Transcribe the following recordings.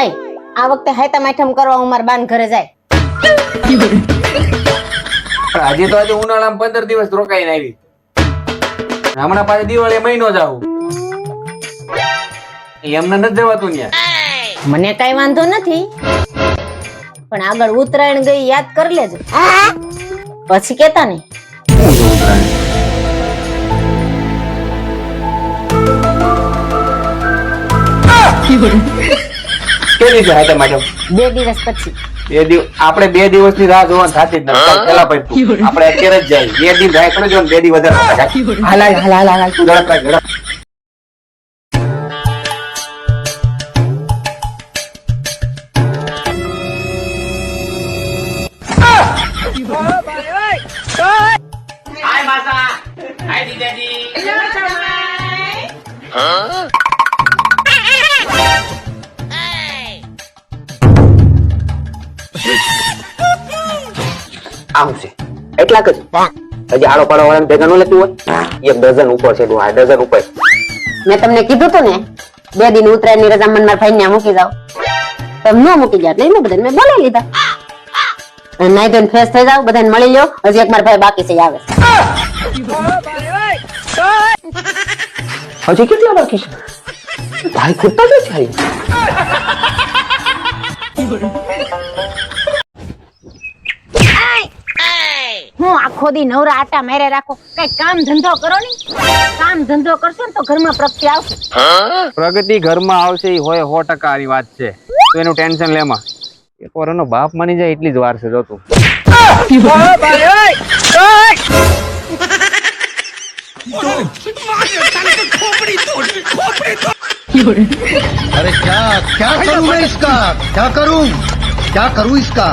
આય આ વખતે હાયતા માઠમ કરવા હું મારા બાન ઘરે જાય. આજે તો આજે ઉનાળામાં પંદર દિવસ રોકાઈને આવી. હમણાં પાછી દિવાળી મહિનો જ આવું. એમને નથી જવાતું ત્યાં મને કઈ વાંધો નથી. પણ આગળ ઉત્તરાયણ ગઈ યાદ કરી લેજો. પછી કેતા નહીં. ઉત્તરાયણ? છે હાથે માટે? બે દિવસ પછી. બે દિવસ આપણે બે દિવસની રાહ જોવાની થતી જ નથી. પેલા પછી આપણે અત્યારે જ જાય. બે દિન રાહ કરી જો બે દિવસ વધારે હાલા હાલા હાલા હાલા તું ઝડપ રાખ, ઝડપ. આમ છે. એટલાક જ હજી આડો પાડો વાળા ભેગા નું લખ્યું હોય? એક ડઝન ઉપર છે આ ડઝન ઉપર. મેં તમને કીધું તું ને બે દિન ઉતરાયની રજા મનમાં ભાઈ ને મૂકી જાવ તમે ન મૂકી ગયા એટલે એને બધાને મેં બોલાવી લીધા. નાઈ ધોઈને ફ્રેશ થઈ જાવ બધાને મળી લ્યો. હજી એક મારા ભાઈ બાકી છે આવે હજી કેટલા બાકી છે? ભાઈ ખૂટતા જ છે અહીં. હું આખો દી નવરા આટા મેરે રાખો કઈ કામ ધંધો કરો ને કામ ધંધો કરશો ને તો ઘરમાં પ્રગતિ આવશે પ્રગતિ ઘરમાં આવશે એ હોય સો ટકા ની વાત છે તો એનું ટેન્શન લેમાં એક વાર એનો બાપ માની જાય એટલી જ વાર છે જોતું अरे क्या क्या करूं मैं इसका क्या करूं क्या करूं इसका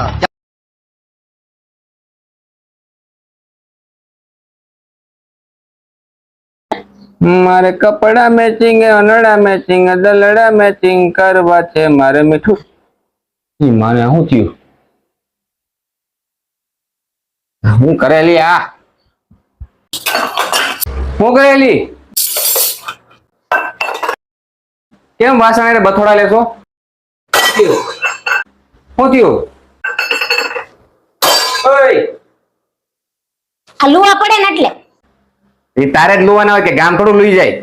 મારે કપડા મેચિંગ અનડા મેચિંગ દલડા મેચિંગ કરવા છે મારે મીઠું. ઈ માને શું થયું? હું કરેલી આ. હું કરેલી? કેમ વાસણ એને બથોડા લેશો? શું થયું? ઓય આ લુવા પડે ને એટલે. એ તારે જ લુવાના હોય કે ગામ થોડું લઈ જાય.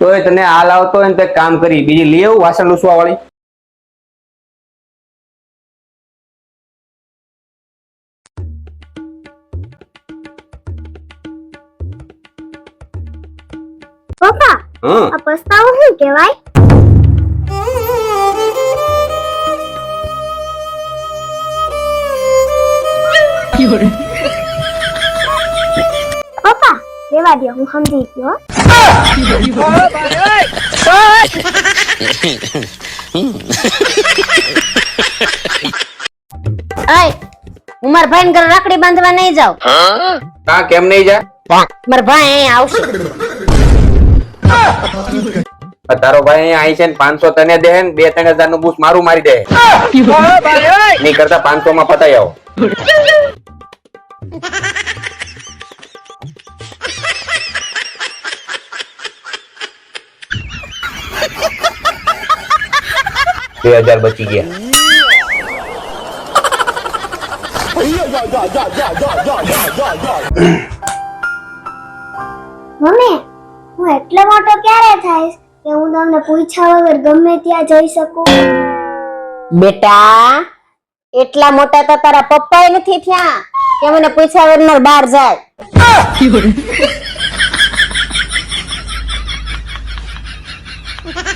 તોય તને હાલ આવતો હોય ને તે કામ કરી બીજી લઈ આવું વાસણ લૂસવા વાળી પપ્પા આ પસ્તાવો શું કહેવાય? રેવા દો હું સમજી ગયો હો. ઉમર ભાઈ ઘરે રાખડી બાંધવા નહીં જાવ કા કેમ નહીં જા મારા ભાઈ અહીં આવશે તારો ભાઈ અહીંયા આવી છે ને પાંચસો તને દે ને બે ત્રણ હજારનું બુશ મારું મારી દે નહીં કરતા પાંચસો માં પતાઈ આવો બે હજાર બચી ગયા. મમ્મી હું એટલો મોટો ક્યારે થઈશ કે હું તમને પૂછ્યા વગર ગમે ત્યાં જઈ શકું? બેટા એટલા મોટા તો તારા પપ્પાએ નથી થયા કે મને પૂછ્યા વગર બહાર જાય.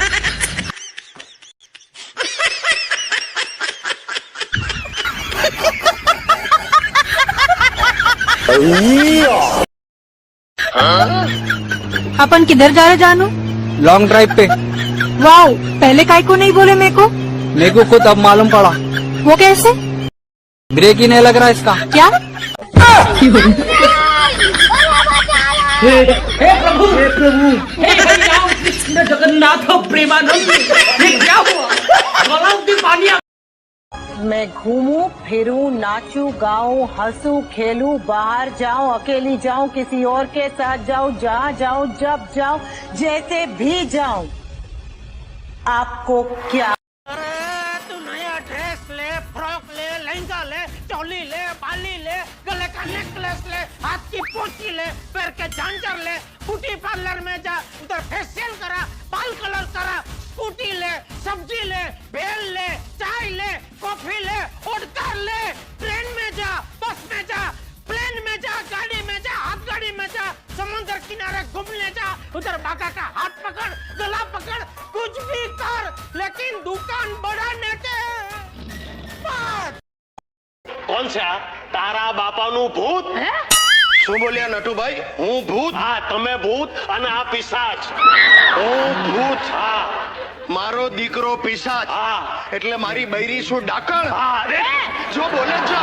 अपन किधर जा रहे जानू? लॉन्ग ड्राइव पे। वाओ पहले काय को नहीं बोले मेरे को? मेरे को खुद अब मालूम पड़ा। वो कैसे? ब्रेक ही नहीं लग रहा इसका। क्या? मैं घूमूं, फिरूं, नाचूं, गाऊं, हंसूं, खेलूं, बाहर जाऊँ, अकेली जाऊँ, किसी और के साथ जाऊँ, जहाँ जाऊँ, जब जाऊँ, जैसे भी जाऊँ। आपको क्या तू नया ड्रेस ले, फ्रॉक ले, लहंगा ले, चोली ले, बाली ले, गले का नेकलेस ले, हाथ की पोछी ले, पैर के झांझर ले ब्यूटी पार्लर में जा, उधर फेशियल करा, बाल कलर करा स्कूटी ले सब्जी ले भेल ले चाय ले कॉफी ले ओडकर ले ट्रेन में जा बस में जा प्लेन में जा गाड़ी में जा हाथ गाड़ी में जा समुद्र किनारे घूमने जा उधर बाका का हाथ पकड़ गला पकड़ कुछ भी कर लेकिन दुकान बढ़ाने के बाद કોણ છે આ તારા બાપાનું ભૂત શું બોલ્યા નટુભાઈ હું ભૂત હા તમે ભૂત અને આ પિશાચ હું ભૂત હા મારો દીકરો પિશાચ હા. એટલે મારી બૈરી શું ડાકણ? જો બોલે છે.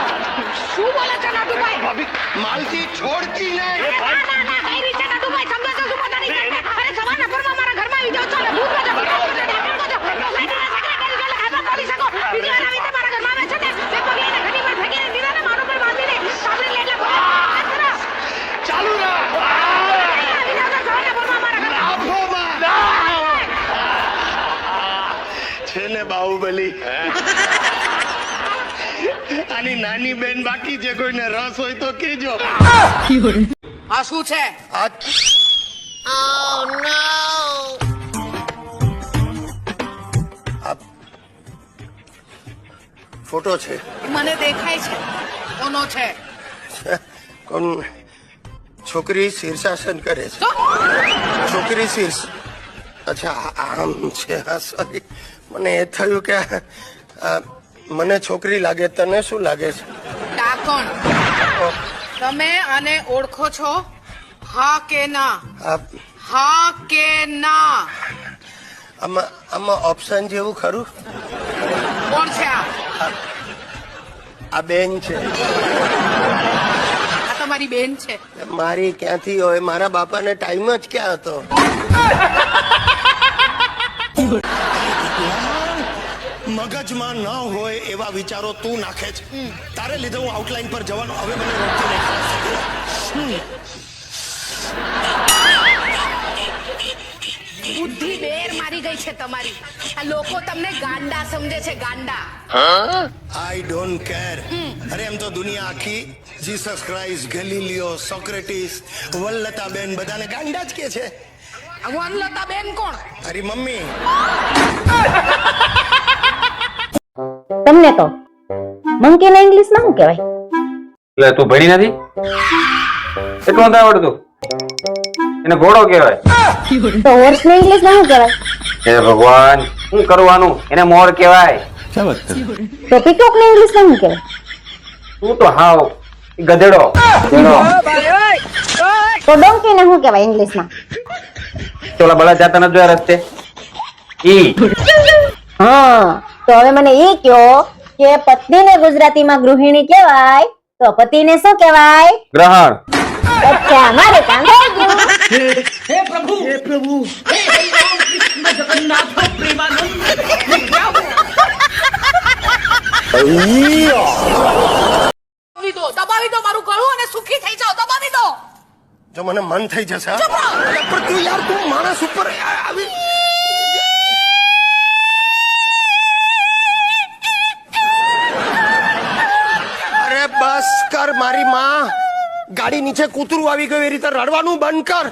શું બોલે છે નાટુભાઈ ભાભી માલતી છોડતી નહીં. બૈરી રીતે નાટુભાઈ સમજો છો શું પોતાની અરે સવારના પરમાં મારા ઘરમાં આવી જાઓ છો ને ભૂત બજો ભૂત બજો ડાકણ બજો સેક્રેટરી સેક્રેટરી જોડે ખાતા કરી શકો બીજી વાર આવી રીતે મારા ઘરમાં આવે છે ને તે પગે એને ઘડી પર ફેંકીને દીધા ને મારું પર બાંધીને સાંભળી લે એટલે ભલે વાત કરો. ચાલુ રાખ આવી જાઓ તો સવારના પરમાં મારા ઘરમાં આંખોમાં છે ને બાહુબલી. આની નાની બેન બાકી છે કોઈને રસ હોય તો કેજો આ શું છે? આ આ ફોટો છે. મને દેખાય છે. કોનો છે? કોણ? છોકરી શીર્ષાસન કરે છે. છોકરી શીર્ષ અચ્છા આમ છે હા સોરી મને એ થયું કે મને છોકરી લાગે તને શું લાગે છે? ડાકણ. તમે આને ઓળખો છો? હા કે ના? હા કે ના? આમાં આમાં ઓપ્શન જેવું ખરું? કોણ છે આ? આ બેન છે. આ તમારી બેન છે. મારી ક્યાંથી હોય? મારા બાપાને ટાઈમ જ ક્યાં હતો? મગજમાં ન હોય એવા વિચારો તું નાખે છે. તારે લીધે હું આઉટલાઈન પર જવાનો હવે મને રોકતો નહીં. બુદ્ધિ બેર મારી ગઈ છે તમારી. આ લોકો તમને ગાંડા સમજે છે ગાંડા. આઈ ડોન્ટ કેર અરે એમ તો દુનિયા આખી જીસસ ક્રાઇસ્ટ ગેલિલિયો સોક્રેટિસ વલ્લતાબેન બધાને ગાંડા જ કે છે. વનલતા બેન કોણ? તારી મમ્મી. તમને તો? મંકી ને ઇંગ્લિશમાં શું કહેવાય? એટલે તું ભણી નથી? એટલું નથી આવડતું? એને ઘોડો કહેવાય. તો હોર્સ ને ઇંગ્લિશમાં શું કહેવાય? હે ભગવાન શું કરવાનું? એને મોર કહેવાય. તો પીકોક ને ઇંગ્લિશમાં શું કહેવાય? તું તો હાવ ગધેડો. તો ડોંકી ને શું કહેવાય ઇંગ્લિશમાં? ચોલા બળા જાતા નથી જોયા રસ્તે? ઈ. હા. તો હવે મને એ કયો કે પત્નીને ગુજરાતીમાં ગૃહિણી કહેવાય તો પતિને શું કહેવાય? ગ્રહણ. અચ્છા મારે કામ થઈ ગયું દબાવી દો દબાવી દો મારું ગળું અને સુખી થઈ જાઓ દબાવી દો. જો મને મન થઈ જશે પણ તું યાર તું માણસ ઉપર આવી બસ કર મારી માં ગાડી નીચે કૂતરું આવી ગયું એ રીતે રડવાનું બંધ કર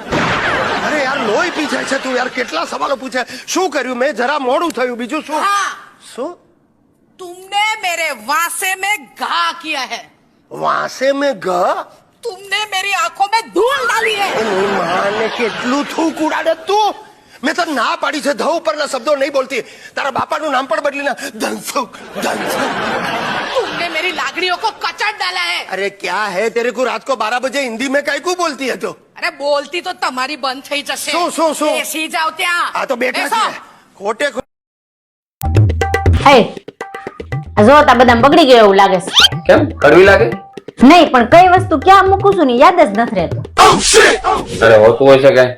અરે યાર લોહી પી જાય છે તું યાર કેટલા સવાલો પૂછે શું કર્યું મેં જરા મોડું થયું બીજું શું हाँ શું तुमने मेरे वासे में घा किया है વાસે મેં ગ तुमने मेरी आंखों में धूल डाली है એની માને કેટલું થૂક ઉડાડે તું મેં તને ના પાડી છે ધ ઉપરના શબ્દો નહીં બોલતી તારા બાપાનું નામ પણ બદલીને ધનસુખ ધનસુખ तुमने मेरी लागड़ियों को कचट डाला है अरे क्या है तेरे को रात को बारह बजे हिंदी में कई को बोलती है तो અરે બોલતી તો તમારી બંધ થઈ જશે શું, શું, શું? બેસી જાવ ત્યાં આ તો બેઠા બેસો. છે ખોટે ખો- હે આ જો તા બધા બગડી ગયો એવું લાગે છે કેમ કડવી લાગે નહીં પણ કઈ વસ્તુ ક્યાં મૂકું છું ને યાદ જ નથી રહેતું અરે હોતું હોય છે કઈ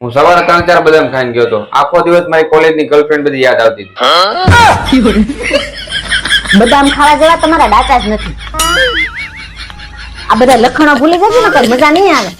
હું સવારે ત્રણ ચાર બદામ ખાઈને ગયો હતો આખો દિવસ મારી કોલેજની ગર્લફ્રેન્ડ બધી યાદ આવતી હતી બદામ ખાવા જેવા તમારા ડાચા જ નથી. આ બધા લખણો ભૂલી જજો ને કઈ મજા નહીં આવે.